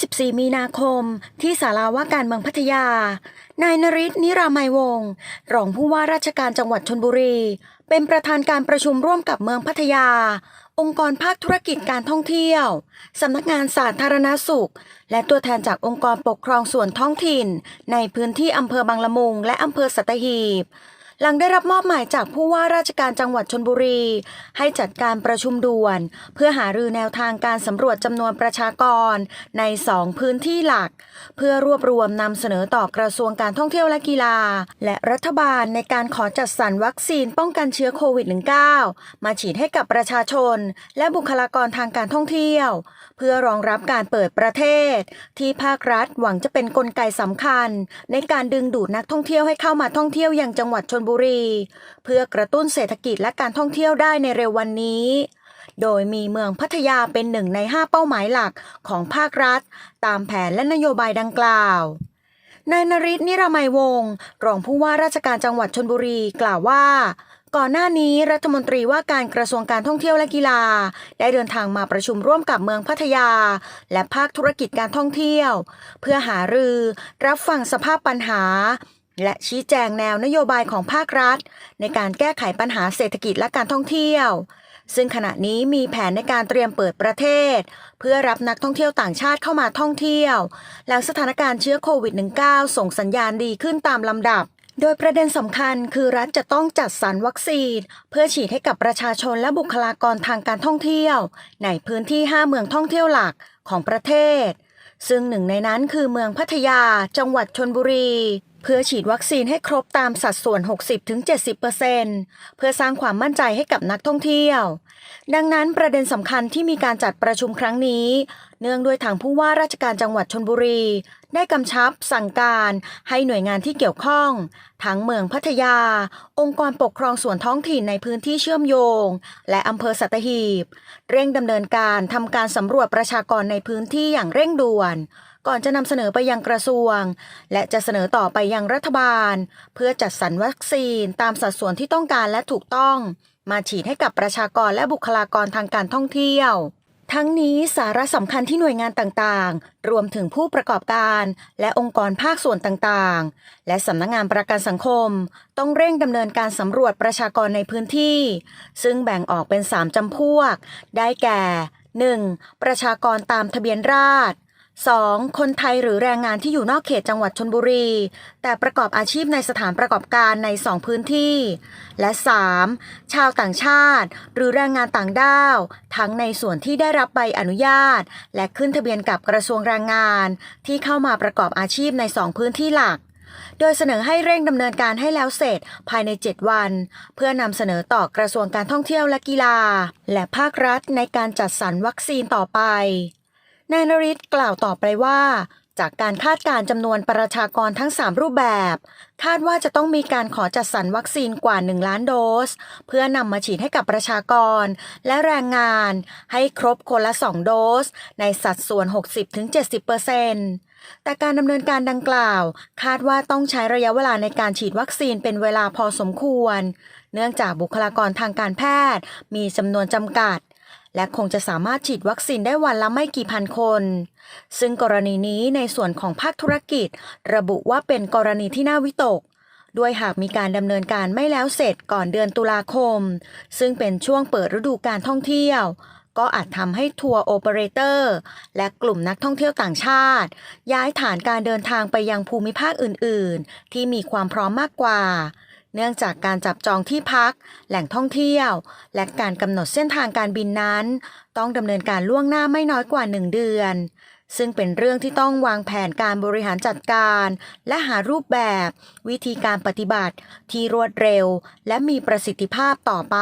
24 มีนาคม ที่ศาลาว่าการเมืองพัทยา นายนริศนิรามัยวงศ์รองผู้ว่าราชการจังหวัดชนบุรี เป็นประธานการประชุมร่วมกับเมืองพัทยา องค์กรภาคธุรกิจการท่องเที่ยว สำนักงานสาธารณสุข และตัวแทนจากองค์กรปกครองส่วนท้องถิ่น ในพื้นที่อำเภอบางละมุง และอำเภอสัตหีบ หลังได้รับมอบหมายจากผู้ว่าราชการจังหวัดชนบุรี ให้จัดการประชุมด่วน เพื่อหารือแนวทางการสำรวจจำนวนประชากรใน 2 พื้นที่หลัก เพื่อรวบรวมนำเสนอต่อกระทรวงการท่องเที่ยวและกีฬา และรัฐบาลในการขอจัดสรรวัคซีนป้องกันเชื้อโควิด -19 มาฉีดให้กับประชาชน และบุคลากรทางการท่องเที่ยวเพื่อรองรับการเปิดประเทศ ที่ภาครัฐหวังจะเป็นนกลไกสำคัญ ในการดึงดูดนักท่องเที่ยวให้เข้ามาท่องเที่ยวยังจังหวัดชนบุรี เพื่อกระตุ้นเศรษฐกิจและการท่องเที่ยวได้ในเร็ววันนี้ โดยมีเมืองพัทยาเป็นหนึ่งใน 5 เป้าหมายหลักของภาครัฐ ตามแผนและนโยบายดังกล่าวนายนริศนิรมัยวงศ์รองผู้ว่าราชการจังหวัดชนบุรีกล่าวว่า ก่อนหน้านี้รัฐมนตรีว่าการกระทรวงการท่องเที่ยวและกีฬา ได้เดินทางมาประชุมร่วมกับเมืองพัทยา และภาคธุรกิจการท่องเที่ยว เพื่อหารือ รับฟังสภาพปัญหา และชี้แจงแนวนโยบายของภาครัฐ ในการแก้ไขปัญหาเศรษฐกิจและการท่องเที่ยว ซึ่งขณะนี้มีแผนในการเตรียมเปิดประเทศ เพื่อรับนักท่องเที่ยวต่างชาติเข้ามาท่องเที่ยว หลังสถานการณ์เชื้อโควิด -19 ส่งสัญญาณดีขึ้นตามลำดับ โดยประเด็นสำคัญคือรัฐจะต้องจัดสรรวัคซีน เพื่อฉีดให้กับประชาชนและบุคลากรทางการท่องเที่ยว ในพื้นที่ 5 เมืองท่องเที่ยวหลักของประเทศ ซึ่งหนึ่งในนั้นคือเมืองพัทยา จังหวัดชนบุรี พื่อฉีดวัคซีนให้ครบตามสัดส่วน 60-70%เพื่อสร้างความมั่นใจให้กับนักท่องเที่ยว ดังนั้นประเด็นสำคัญที่มีการจัดประชุมครั้งนี้ เนื่องด้วยทางผู้ว่าราชการจังหวัดชนบุรี ได้กำชับสั่งการให้หน่วยงานที่เกี่ยวข้องทั้งเมืองพัทยา องค์กรปกครองส่วนท้องถิ่นในพื้นที่เชื่อมโยง และอำเภอสัตหีบ เร่งดำเนินการทำการสำรวจประชากรในพื้นที่อย่างเร่งด่วน ก่อนจะนำเสนอไปยังกระทรวง และจะเสนอต่อไปยังรัฐบาล เพื่อจัดสรรวัคซีนตามสัดส่วนที่ต้องการและถูกต้อง มาฉีดให้กับประชากรและบุคลากรทางการท่องเที่ยวทั้งนี้สาระสำคัญที่หน่วยงานต่างๆ รวมถึงผู้ประกอบการ และองค์กรภาคส่วนต่างๆ และสำนักงงานประกันสังคม ต้องเร่งดำเนินการสำรวจประชากรในพื้นที่ ซึ่งแบ่งออกเป็น 3จำพวก ได้แก่ 1. ประชากรตามทะเบียนราษฎร 2. คนไทยหรือแรงงานที่อยู่นอกเขตจังหวัดชนบุรี แต่ประกอบอาชีพในสถานประกอบการใน 2 พื้นที่ และ 3. ชาวต่างชาติ หรือแรงงานต่างด้าว ทั้งในส่วนที่ได้รับใบอนุญาต และขึ้นทะเบียนกับกระทรวงแรงงาน ที่เข้ามาประกอบอาชีพใน 2 พื้นที่หลักโดยเสนอให้เร่งดำเนินการให้แล้วเสร็จภายใน 7 วัน เพื่อนำเสนอต่อกระทรวงการท่องเที่ยวและกีฬา และภาครัฐในการจัดสรรวัคซีนต่อไป นายนริศกล่าวต่อไปว่า จากการคาดการ์จำนวนประชากรทั้ง 3 รูปแบบ คาดว่าจะต้องมีการขอจัดสรรวัคซีนกว่า 1 ล้านโดส เพื่อนำมาฉีดให้กับประชากร และแรงงาน ให้ครบคนละ 2 โดส ในสัดส่วน 60-70%แต่การดำเนินการดังกล่าว คาดว่าต้องใช้ระยะเวลาในการฉีดวัคซีนเป็นเวลาพอสมควร เนื่องจากบุคลากรทางการแพทย์มีจำนวนจำกัด และคงจะสามารถฉีดวัคซีนได้วันละไม่กี่พันคน ซึ่งกรณีนี้ในส่วนของภาคธุรกิจ ระบุว่าเป็นกรณีที่น่าวิตก ด้วยหากมีการดำเนินการไม่แล้วเสร็จก่อนเดือนตุลาคม ซึ่งเป็นช่วงเปิดฤดูการท่องเที่ยว ก็อาจทำให้ทัวร์โอเปอเรเตอร์และกลุ่มนักท่องเที่ยวต่างชาติ ย้ายฐานการเดินทางไปยังภูมิภาคอื่น ๆ ที่มีความพร้อมมากกว่า เนื่องจากการจับจองที่พัก แหล่งท่องเที่ยว และการกำหนดเส้นทางการบินนั้น ต้องดำเนินการล่วงหน้าไม่น้อยกว่า 1 เดือน ซึ่งเป็นเรื่องที่ต้องวางแผนการบริหารจัดการ และหารูปแบบ วิธีการปฏิบัติ ที่รวดเร็ว และมีประสิทธิภาพต่อไป